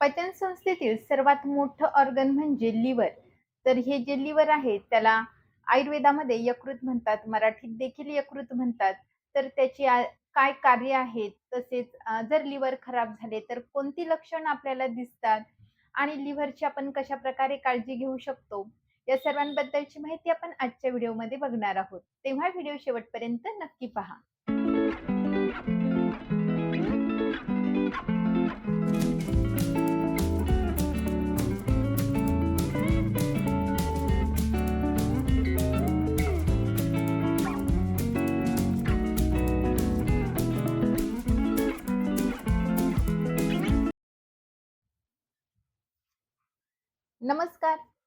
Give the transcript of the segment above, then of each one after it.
पचन संस्थेतील सर्वात मोठं ऑर्गन म्हणजे लिव्हर तर हे जे लिव्हर आहे त्याला आयुर्वेदामध्ये यकृत म्हणतात मराठीत देखील यकृत म्हणतात. तर त्याची काय कार्य आहेत तसेच जर लिव्हर खराब झाले तर कोणती लक्षण आपल्याला दिसतात? आणि लिव्हरची आपण कशा प्रकारे काळजी घेऊ शकतो? या सर्वांबद्दलची माहिती आपण आजच्या व्हिडिओमध्ये बघणार आहोत. तेव्हा व्हिडिओ शेवटपर्यंत नक्की पहा.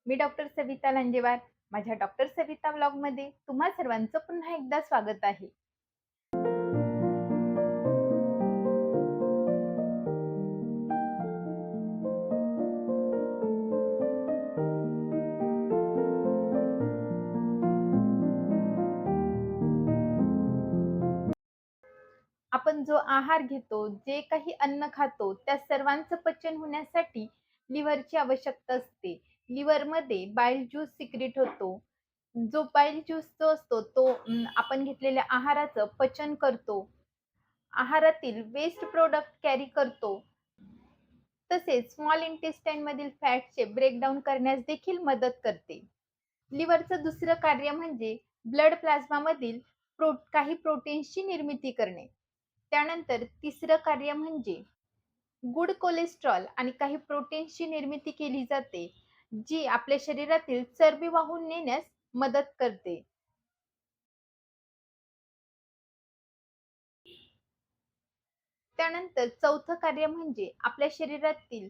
मी डॉक्टर सविता लांजेवार माझ्या डॉक्टर सविता ब्लॉगमध्ये तुम्हा सर्वांचं पुन्हा एकदा स्वागत आहे. आपण जो आहार घेतो जे काही अन्न खातो त्या सर्वांचं पचन होण्यासाठी लिव्हरची आवश्यकता असते. लिव्हरमध्ये बाईल ज्यूस सिक्रेट होतो. जो बाईल ज्यूस जो असतो तो आपण घेतलेल्या आहाराचं पचन करतो. आहारातील वेस्ट प्रोडक्ट कॅरी करतो. तसेच स्मॉल इंटेस्टाईन मधील फॅटचे ब्रेकडाऊन करण्यास देखील मदत करते. लिव्हरचं दुसरं कार्य म्हणजे ब्लड प्लाझ्मा मधील प्रो काही प्रोटीन्सची निर्मिती करणे. त्यानंतर तिसरं कार्य म्हणजे गुड कोलेस्ट्रॉल आणि काही प्रोटीन्सची निर्मिती केली जाते. जी आपल्या शरीरातील चरबी वाहून नेण्यास मदत करते. त्यानंतर चौथं कार्य म्हणजे आपल्या शरीरातील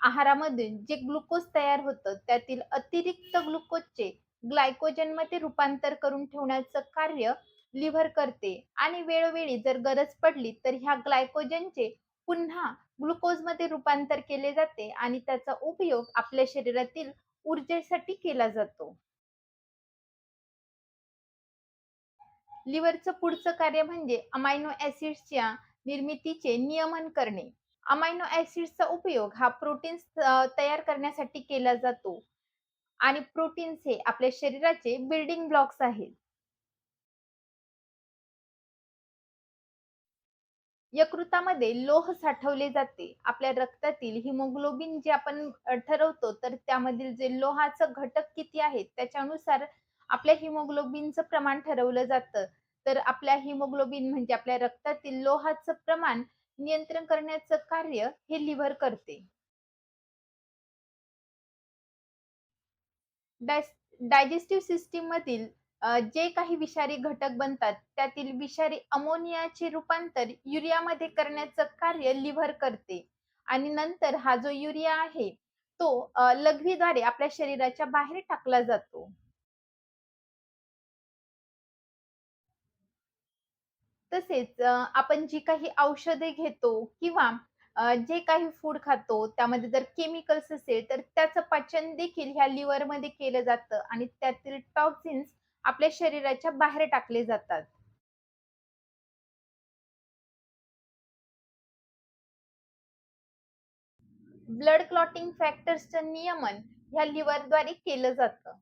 आहारामधून जे ग्लुकोज तयार होतं त्यातील अतिरिक्त ग्लुकोजचे ग्लायकोजनमध्ये रूपांतर करून ठेवण्याचं कार्य लिव्हर करते. आणि वेळोवेळी जर गरज पडली तर ह्या ग्लायकोजनचे पुन्हा ग्लुकोजमध्ये रूपांतर केले जाते आणि त्याचा उपयोग आपल्या शरीरातील ऊर्जेसाठी केला जातो. लिव्हरचं पुढचं कार्य म्हणजे अमायनो ऍसिड्सच्या निर्मितीचे नियमन करणे. अमायनो ऍसिड्सचा उपयोग हा प्रोटीन्स तयार करण्यासाठी केला जातो आणि प्रोटीन्स हे आपल्या शरीराचे बिल्डिंग ब्लॉक्स आहेत. यकृतामध्ये लोह साठवले जाते. आपल्या रक्तातील हिमोग्लोबिन जे आपण ठरवतो तर त्यामधील जे लोहाचं घटक किती आहेत त्याच्यानुसार आपल्या हिमोग्लोबिनचं प्रमाण ठरवलं जातं. तर आपल्या हिमोग्लोबिन म्हणजे आपल्या रक्तातील लोहाचं प्रमाण नियंत्रण करण्याचं कार्य हे लिव्हर करते. डायजेस्टिव्ह सिस्टीम मधील जे काही विषारी घटक बनतात त्यातील विषारी अमोनियाचे रूपांतर युरियामध्ये करण्याचं कार्य लिव्हर करते. आणि नंतर हा जो युरिया आहे तो लघवीद्वारे आपल्या शरीराच्या बाहेर टाकला जातो. तसेच आपण जी काही औषधे घेतो किंवा जे काही फूड खातो त्यामध्ये जर केमिकल्स असेल तर त्याचं पचन देखील ह्या लिव्हरमध्ये केलं जातं आणि त्यातील टॉक्सिन्स आपल्या शरीराच्या बाहेर टाकले जातात. ब्लड क्लॉटिंग फॅक्टर्सचं नियमन ह्या लिव्हरद्वारे केलं जातं.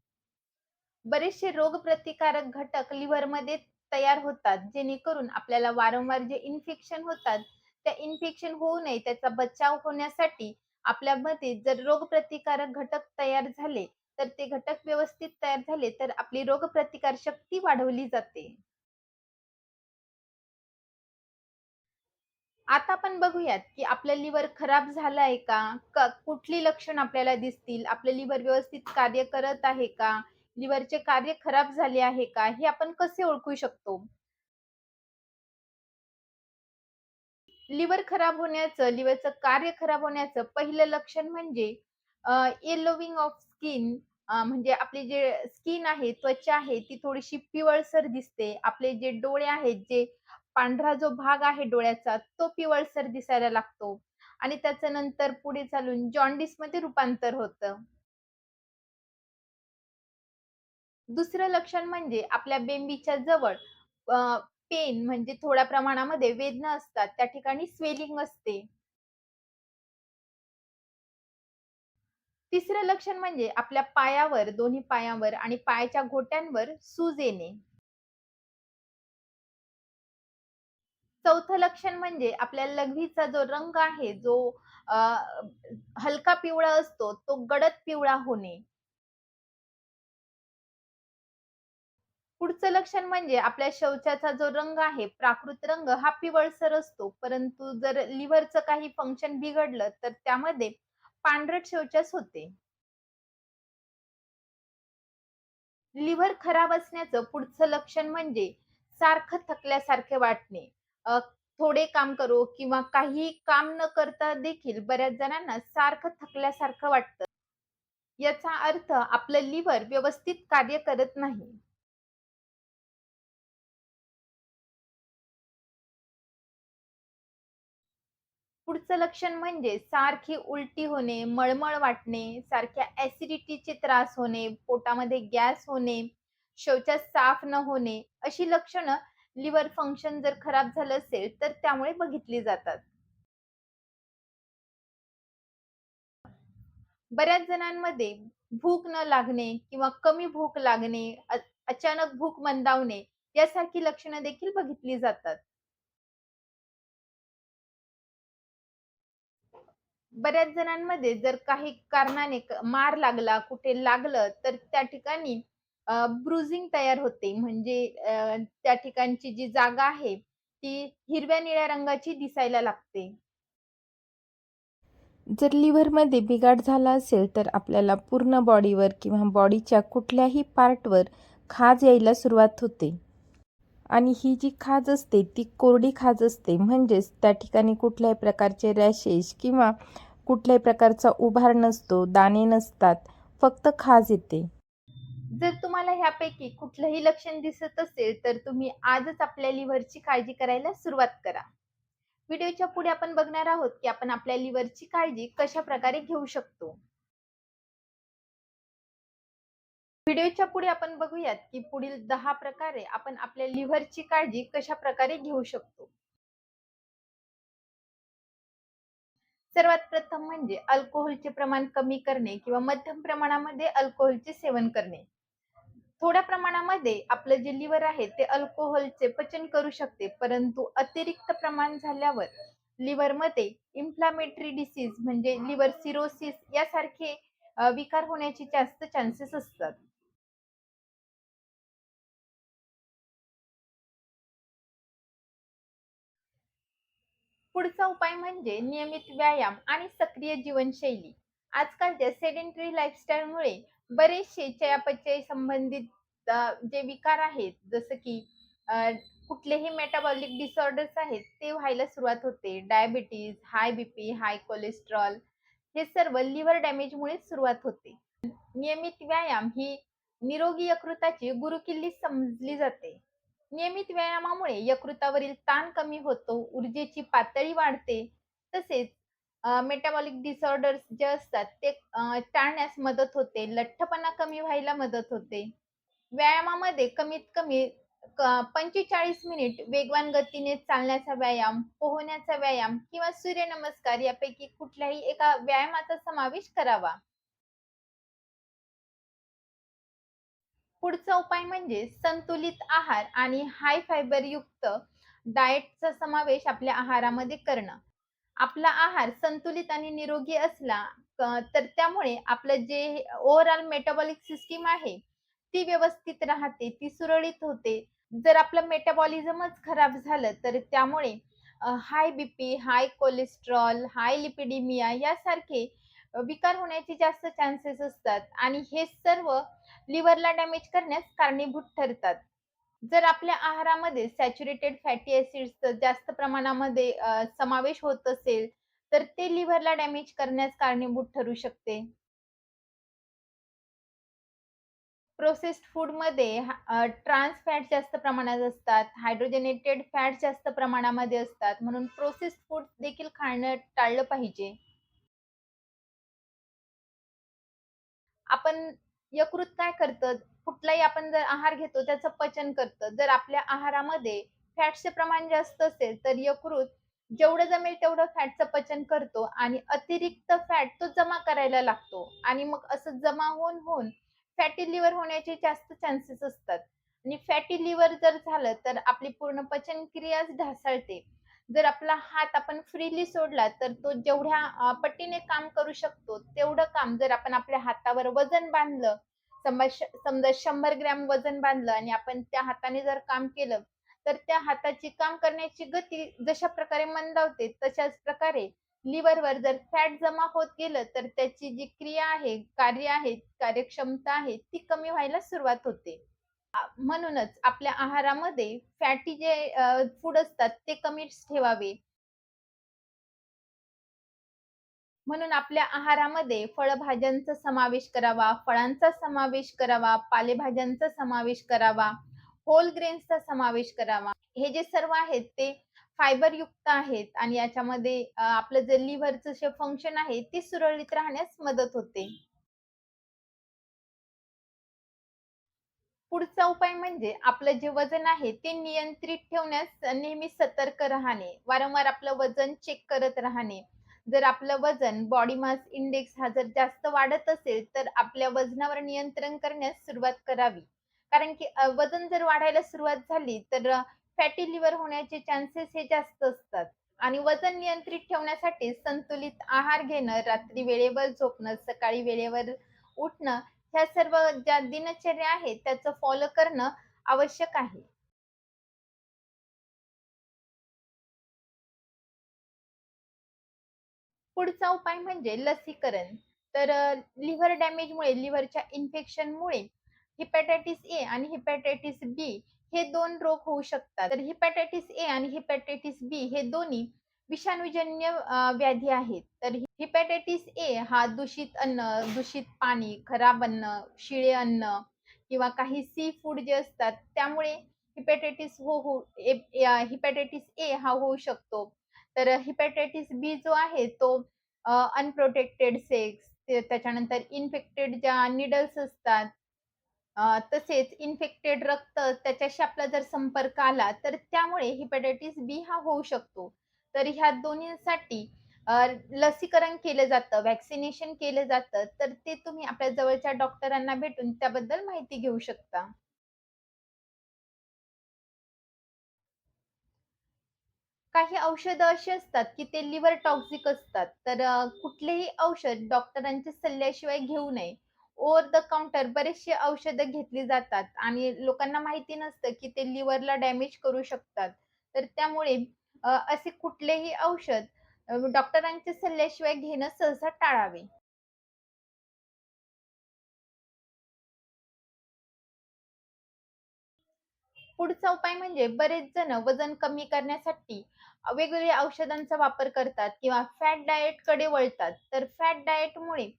बरेचसे रोगप्रतिकारक घटक लिव्हरमध्ये तयार होतात जेणेकरून आपल्याला वारंवार जे इन्फेक्शन होतात त्या इन्फेक्शन होऊ नये त्याचा बचाव होण्यासाठी आपल्यामध्ये जर रोगप्रतिकारक घटक तयार झाले तर ते घटक व्यवस्थित तयार झाले तर आपली रोगप्रतिकार शक्ती वाढवली जाते. आता आपण बघूयात की आपलं लिव्हर खराब झालं आहे का कुठली लक्षण आपल्याला दिसतील? आपलं लिव्हर व्यवस्थित कार्य करत आहे का? लिव्हरचे कार्य खराब झाले आहे का? हे आपण कसे ओळखू शकतो? लिव्हर खराब होण्याचं लिव्हरचं कार्य खराब होण्याचं पहिलं लक्षण म्हणजे येलोविंग ऑफ स्किन म्हणजे आपली जे स्किन आहे त्वचा आहे ती थोडीशी पिवळसर दिसते. आपले जे डोळे आहेत जे पांढरा जो भाग आहे डोळ्याचा तो पिवळसर दिसायला लागतो. आणि त्याचं नंतर पुढे चालून जॉन्डिसमध्ये रूपांतर होतं. दुसरं लक्षण म्हणजे आपल्या बेंबीच्या जवळ पेन म्हणजे थोड्या प्रमाणामध्ये वेदना असतात. त्या ठिकाणी स्वेलिंग असते. तिसरं लक्षण म्हणजे आपल्या पायावर, दोन्ही पायावर आणि पायाच्या घोट्यांवर सूज येणे. चौथं लक्षण म्हणजे आपल्या लघवीचा जो रंग आहे, जो हलका पिवळा असतो, तो गडद पिवळा होणे. पुढचं लक्षण म्हणजे आपल्या शौचाचा जो रंग आहे, प्राकृत रंग हा पिवळसर असतो. परंतु जर लिव्हरचं काही फंक्शन बिघडलं, तर त्यामध्ये पांढरट शेवच्याच होते. लिव्हर खराब असण्याचं पुढचं लक्षण म्हणजे सारखं थकल्यासारखे वाटणे. थोडे काम करो किंवा काही काम न करता देखील बऱ्याच जणांना सारखं थकल्यासारखं वाटतं. याचा अर्थ आपलं लिव्हर व्यवस्थित कार्य करत नाही. पुढचं लक्षण म्हणजे सारखी उलटी होणे, मळमळ वाटणे, सारख्या ऍसिडिटीचे त्रास होणे, पोटामध्ये गॅस होणे, शौचास साफ न होणे, अशी लक्षणं लिव्हर फंक्शन जर खराब झालं असेल, तर त्यामुळे बघितली जातात. बऱ्याच जणांमध्ये भूक न लागणे किंवा कमी भूक लागणे, अचानक भूक मंदावणे यासारखी लक्षणं देखील बघितली जातात. बऱ्याच जणांमध्ये जर काही कारणाने क मार लागला, कुठे लागलं, तर त्या ठिकाणी ब्रुझिंग तयार होते. म्हणजे अ, त्या ठिकाणची जी जागा आहे, ती हिरव्या-निळ्या रंगाची दिसायला लागते. जर लिव्हरमध्ये बिघाड झाला असेल तर आपल्याला पूर्ण बॉडीवर किंवा बॉडीच्या कुठल्याही पार्टवर खाज यायला सुरुवात होते आणि ही जी खाज असते ती कोरडी खाज असते म्हणजेच त्या ठिकाणी कुठल्याही प्रकारचे रॅशेस किंवा कुठल्याही प्रकारचा उभार नसतो दाणे नसतात फक्त खाज येते जर तुम्हाला ह्यापैकी कुठलंही लक्षण दिसत असेल, तर तुम्ही आजच आपल्या लिव्हरची काळजी करायला सुरुवात करा. व्हिडिओच्या पुढे आपण बघणार आहोत, की आपण आपल्या लिव्हरची काळजी कशा प्रकारे घेऊ शकतो. व्हिडिओच्या पुढे आपण बघूयात, की पुढील दहा प्रकारे आपण आपल्या लिव्हरची काळजी कशा प्रकारे घेऊ शकतो. सर्वात प्रथम म्हणजे अल्कोहोलचे प्रमाण कमी करणे किंवा मध्यम प्रमाणामध्ये अल्कोहोलचे सेवन करणे. थोड्या प्रमाणामध्ये आपलं जे लिव्हर आहे ते अल्कोहोलचे पचन करू शकते, परंतु अतिरिक्त प्रमाण झाल्यावर लिव्हरमध्ये इन्फ्लामेटरी डिसीज म्हणजे लिव्हर सिरोसिस यासारखे विकार होण्याचे जास्त चान्सेस असतात. पुढचा उपाय म्हणजे नियमित व्यायाम आणि सक्रिय जीवनशैली. आजकालच्या सेडेंटरी लाईफस्टाईलमुळे बरेचसे चयापचय संबंधित जे विकार आहेत, जसं की कुठलेही मेटाबॉलिक डिसऑर्डर्स आहेत, ते व्हायला सुरुवात होते. Diabetes, high BP, high cholesterol हे सर्व लिव्हर डॅमेजमुळे सुरुवात होते. नियमित व्यायाम ही निरोगी यकृताची गुरुकिल्ली समजली जाते. नियमित व्यायामामुळे यकृतावरील ताण कमी होतो, ऊर्जेची पातळी वाढते, तसेच मेटाबॉलिक डिसऑर्डर्स जे असतात ते टाळण्यास मदत होते, लठ्ठपणा कमी व्हायला मदत होते. व्यायामामध्ये कमीत कमी पंचेचाळीस मिनिट वेगवान गतीने चालण्याचा व्यायाम, पोहण्याचा व्यायाम किंवा सूर्यनमस्कार यापैकी कुठल्याही एका व्यायामाचा समावेश करावा. पुढचा उपाय म्हणजे संतुलित आहार आणि हाय फायबर युक्त डाएटचा समावेश आपल्या आहारामध्ये करणं. आपला आहार संतुलित आणि निरोगी असला तर त्यामुळे आपलं जे ओव्हरऑल मेटाबॉलिक सिस्टीम आहे, ती व्यवस्थित राहते, ती सुरळीत होते. जर आपलं मेटाबॉलिझमच खराब झालं, तर त्यामुळे हाय बीपी, हाय कोलेस्ट्रॉल हाय लिपिडेमिया यासारखे विकार होण्याचे जास्त चान्सेस असतात आणि हे सर्व लिव्हरला डॅमेज करण्यास कारणीभूत ठरतात. जर आपल्या आहारामध्ये सॅच्युरेटेड फॅटी ऍसिड्सचा जास्त प्रमाणामध्ये समावेश होत असेल, तर ते लिव्हरला डॅमेज करण्यास कारणीभूत ठरू शकते. प्रोसेस्ड फूडमध्ये ट्रान्स फॅट जास्त प्रमाणात असतात, हायड्रोजनेटेड फॅट जास्त प्रमाणामध्ये असतात, म्हणून प्रोसेस्ड फूड देखील खाणं टाळलं पाहिजे. आपण यकृत काय करतं, कुठलाही आपण जर आहार घेतो त्याचं पचन करतं. जर आपल्या आहारामध्ये फॅटचे प्रमाण जास्त असेल, तर यकृत जेवढं जमेल तेवढं फॅटचं पचन करतो आणि अतिरिक्त फॅट तो जमा करायला लागतो. आणि मग असं जमा होऊन होऊन फॅटी लिव्हर होण्याचे जास्त चान्सेस असतात. आणि फॅटी लिव्हर जर झालं तर आपली पूर्ण पचनक्रियाच ढासळते. जर आपला हात आपण फ्रीली सोडला तर तो जेवढ्या पट्टीने पटीने काम करू शकतो तेवढं काम जर आपण आपल्या हातावर वजन बांधलं समजा शंभर ग्रॅम वजन बांधलं आणि आपण त्या हाताने जर काम केलं तर त्या हाताची काम करण्याची गती जशा प्रकारे मंदावते तशाच प्रकारे लिव्हरवर जर फॅट जमा होत गेलं तर त्याची जी क्रिया आहे कार्य आहे कार्यक्षमता आहे ती कमी व्हायला सुरुवात होते. म्हणूनच आपल्या आहारामध्ये फॅटी जे फूड असतात ते कमीच ठेवावे. म्हणून आपल्या आहारामध्ये फळभाज्यांचा समावेश करावा फळांचा समावेश करावा पालेभाज्यांचा समावेश करावा होल ग्रेन्सचा समावेश करावा. हे जे सर्व आहेत ते फायबर युक्त आहेत आणि याच्यामध्ये आपलं जे लिव्हरचं जे फंक्शन आहे ते सुरळीत राहण्यास मदत होते. पुढचा उपाय म्हणजे आपलं जे वजन आहे ते नियंत्रित ठेवण्यास नेहमी सतर्क राहणे वारंवार आपलं वजन चेक करत राहणे. जर आपलं वजन बॉडी मास इंडेक्स हा जर जास्त वाढत असेल तर आपल्या वजनावर नियंत्रण करण्यास सुरुवात करावी. कारण की वजन जर वाढायला सुरुवात झाली तर फॅटी लिव्हर होण्याचे चान्सेस हे जास्त असतात. आणि वजन नियंत्रित ठेवण्यासाठी संतुलित आहार घेणं रात्री वेळेवर झोपणं सकाळी वेळेवर उठणं ह्या सर्व ज्या दिनचर्या आहेत त्याचं फॉलो करणं आवश्यक आहे. पुढचा उपाय म्हणजे लसीकरण. तर लिव्हर डॅमेजमुळे लिव्हरच्या इन्फेक्शनमुळे हिपॅटायटिस ए आणि हिपॅटायटिस बी हे दोन रोग होऊ शकतात. तर हिपॅटायटिस ए आणि हिपॅटायटिस बी हे दोन्ही विषाणूजन्य व्याधी आहेत. तर हिपॅटायटिस ए हा दूषित अन्न दूषित पाणी खराब अन्न शिळे अन्न किंवा काही सी फूड जे असतात त्यामुळे हिपॅटायटिस हो हो हिपॅटायटिस ए हा होऊ शकतो. तर हिपॅटायटिस बी जो आहे तो अनप्रोटेक्टेड सेक्स त्याच्यानंतर इन्फेक्टेड ज्या निडल्स असतात तसेच इन्फेक्टेड रक्त त्याच्याशी आपला जर संपर्क आला तर त्यामुळे हिपॅटायटिस बी हा होऊ शकतो. तर ह्या दोन्हीसाठी लसीकरण केलं जातं व्हॅक्सिनेशन केलं जातं तर ते तुम्ही आपल्या जवळच्या डॉक्टरांना भेटून त्याबद्दल माहिती घेऊ शकता. काही औषधं अशी असतात की ते लिव्हर टॉक्सिक असतात तर कुठलेही औषध डॉक्टरांच्या सल्ल्याशिवाय घेऊ नये. ओव्हर द काउंटर बरेचसे औषधं घेतली जातात आणि लोकांना माहिती नसतं की ते लिव्हरला डॅमेज करू शकतात. तर त्यामुळे असे कुठलेही औषध डॉक्टरांच्या सल्ल्याशिवाय घेणं सहसा टाळावे. पुढचा उपाय म्हणजे बरेच जण वजन कमी करण्यासाठी वेगवेगळ्या औषधांचा वापर करतात किंवा फॅट डाएटकडे वळतात. तर फॅट डाएटमुळे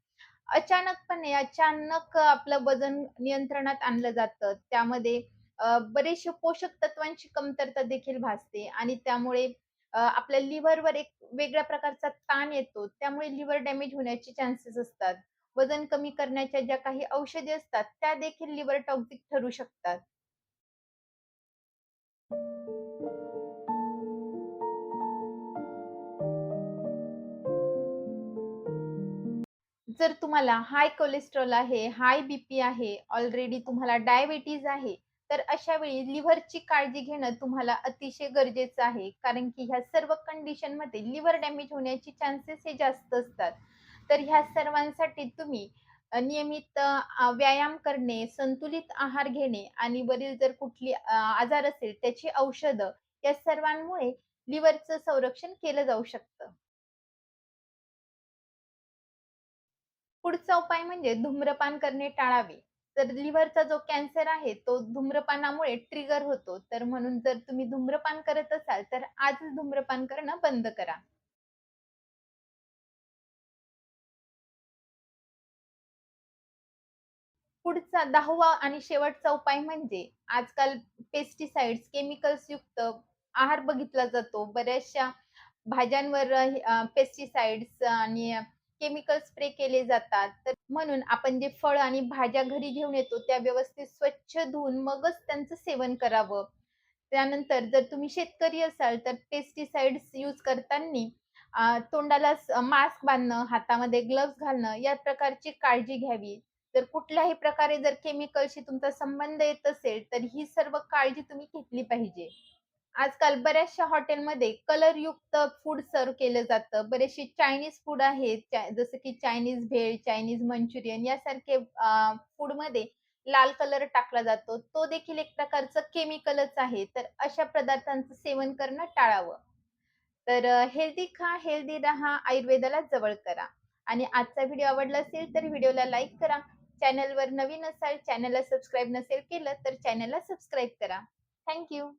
अचानकपणे अचानक आपलं वजन नियंत्रणात आणलं जातं. त्यामध्ये बरेचसे पोषक तत्वांची कमतरता देखील भासते आणि त्यामुळे आपल्या लिव्हरवर एक वेगळ्या प्रकारचा ताण येतो. त्यामुळे लिव्हर डॅमेज होण्याचे चान्सेस असतात. वजन कमी करण्याच्या ज्या काही औषधी असतात त्या देखील लिव्हर टॉक्सिक ठरू शकतात. जर तुम्हाला हाय कोलेस्ट्रॉल आहे, हाय बीपी आहे, ऑलरेडी तुम्हाला डायबिटीज आहे, तर अशा वेळी लिव्हरची काळजी घेणं तुम्हाला अतिशय गरजेचं आहे. कारण की ह्या सर्व कंडिशनमध्ये लिव्हर डॅमेज होण्याची चान्सेस हे जास्त असतात. तर ह्या सर्वांसाठी तुम्ही नियमित व्यायाम करणे, संतुलित आहार घेणे आणि वरील जर कुठली आजार असेल त्याची औषधं या सर्वांमुळे लिव्हरचं संरक्षण केलं जाऊ शकतं. पुढचा उपाय म्हणजे धूम्रपान करणे टाळावे. तर लिव्हरचा जो कॅन्सर आहे तो धूम्रपानामुळे ट्रिगर होतो. तर म्हणून जर तुम्ही धूम्रपान करत असाल तर आजच धूम्रपान करणं बंद करा. पुढचा 10वा आणि शेवटचा उपाय म्हणजे आजकाल पेस्टिसाइड्स, केमिकल्स युक्त आहार बघितला जातो. बऱ्याचशा भाज्यांवर पेस्टिसाइड्स आणि केमिकल स्प्रे केले जातात. तर म्हणून आपण जे फळ आणि भाज्या घरी घेऊन येतो त्या व्यवस्थित स्वच्छ धुवून मगच त्यांचं सेवन करावं. त्यानंतर जर तुम्ही शेतकरी असाल तर पेस्टिसाइड्स यूज करताना तोंडाला मास्क बांधणं, हातामध्ये ग्लव्स घालणं या प्रकारची काळजी घ्यावी. जर कुठल्याही प्रकारे जर केमिकलशी तुमचा संबंध येत असेल, तर ही सर्व काळजी तुम्ही घेतली पाहिजे. आजकाल बऱ्याचशा हॉटेलमध्ये कलरयुक्त फूड सर्व्ह केलं जातं. बरेचसे चायनीज फूड आहेत, जसं की चायनीज भेळ, चायनीज मंचुरियन यासारखे फूड फूडमध्ये लाल कलर टाकला जातो. तो देखील एक प्रकारचं केमिकलच आहे. तर अशा पदार्थांचं सेवन करणं टाळावं. तर हेल्दी खा, हेल्दी राहा, आयुर्वेदाला जवळ करा. आणि आजचा व्हिडिओ आवडला असेल तर व्हिडिओला लाईक करा. चॅनलवर नवीन असाल, चॅनलला सबस्क्राईब नसेल केलं तर चॅनलला सबस्क्राईब करा. Thank you.